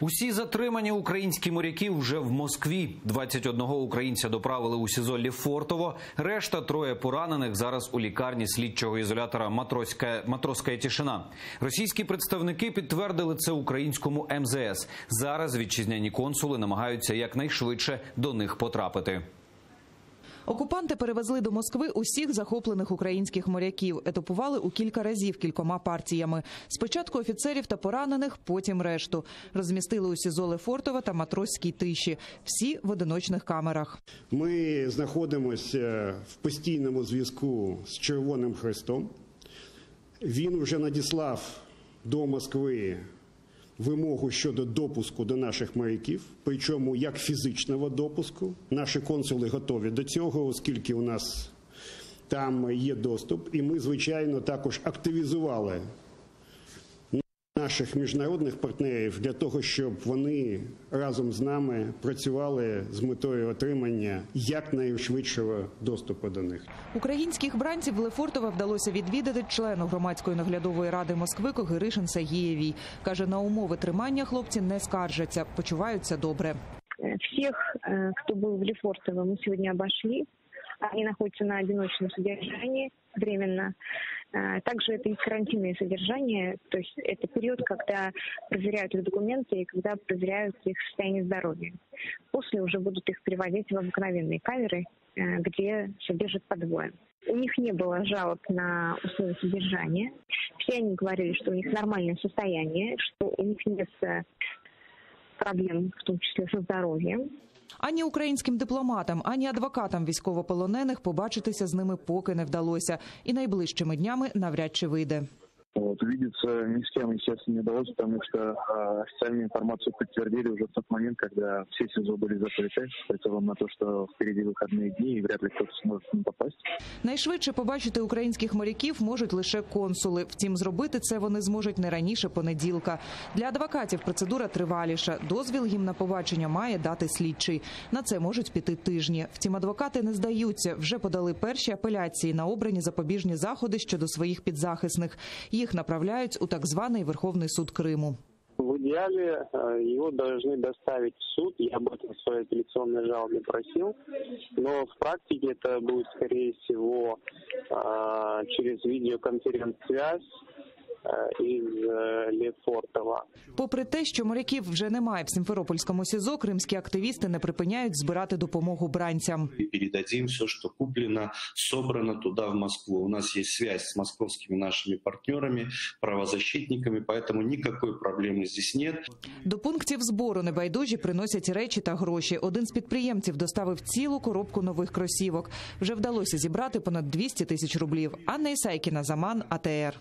Усі затримані українські моряки вже в Москві. 21 українця доправили у СІЗО Ліфортово. Решта троє поранених зараз у лікарні слідчого ізолятора Матроська Матроська Тішина. Російські представники підтвердили це українському МЗС. Зараз вітчизняні консули намагаються якнайшвидше до них потрапити. Окупанти перевезли до Москви усіх захоплених українських моряків. Етапували у кілька разів кількома партіями. Спочатку офіцерів та поранених, потім решту. Розмістили у СІЗО Лефортова та Матроській тиші. Всі в одиночних камерах. Ми знаходимося в постійному зв'язку з Червоним Хрестом. Він вже надіслав до Москви вимогу щодо допуску до наших моряків, причому як фізичного допуску. Наші консули готові до цього, оскільки у нас там є доступ. І ми, звичайно, також активізували наших міжнародних партнерів для того, щоб вони разом з нами працювали з метою отримання якнайшвидшого доступу до них. Українських бранців Лефортова вдалося відвідати члену громадської наглядової ради Москви Когиришин Сагієвій. Каже, на умови тримання хлопці не скаржаться, почуваються добре. Всех, э, кто был в Лефортово, мы сегодня обошли. Они находятся на одиночном содержании временно. Э, Также это и карантинное содержание, то есть это период, когда проверяют их документы и когда проверяют их состояние здоровья. После уже будут их переводить в обыкновенные камеры, э, где содержат по двое. У них не было жалоб на условия содержания. Все они говорили, что у них нормальное состояние, что у них нет э, проблем, в том числе со здоровьем. Ані українським дипломатам, ані адвокатам військовополонених побачитися з ними поки не вдалося, і найближчими днями навряд чи вийде. Вот, увидеться ни с кем, естественно, не удалось, потому что э, официальную информацию подтвердили уже в тот момент, когда все СИЗО были закрыты, с прицелом на то, что впереди выходные дни и вряд ли кто-то сможет к ним попасть. Найшвидше побачити українських моряків можуть лише консули. Втім, зробити це вони зможуть не раніше понеділка. Для адвокатів процедура триваліша. Дозвіл їм на побачення має дати слідчий. На це можуть піти тижні. Втім, адвокати не здаються. Вже подали перші апеляції на обрані запобіжні заходи щодо своїх підзахисних. Їх направляють у так званий Верховний суд Криму. В идеале э, его должны доставить в суд. Я об этом в своей апелляционной жалобе просил. Но в практике это будет, скорее всего, э, через видеоконференц-связь э, из э, Лефортово. Попри те, що моряків вже немає в Сімферопольському СІЗО, кримські активісти не припиняють збирати допомогу бранцям. и передадим все, что куплено, собрано туда, в Москву. У нас есть связь с московскими нашими партнерами, правозащитниками, поэтому никакой проблемы здесь нет. До пунктів збору небайдужі приносять речі та гроші. Один з підприємців доставив цілу коробку нових кросівок. Вже вдалося зібрати понад 200 тисяч рублів. Анна Ісайкіна, Заман, АТР.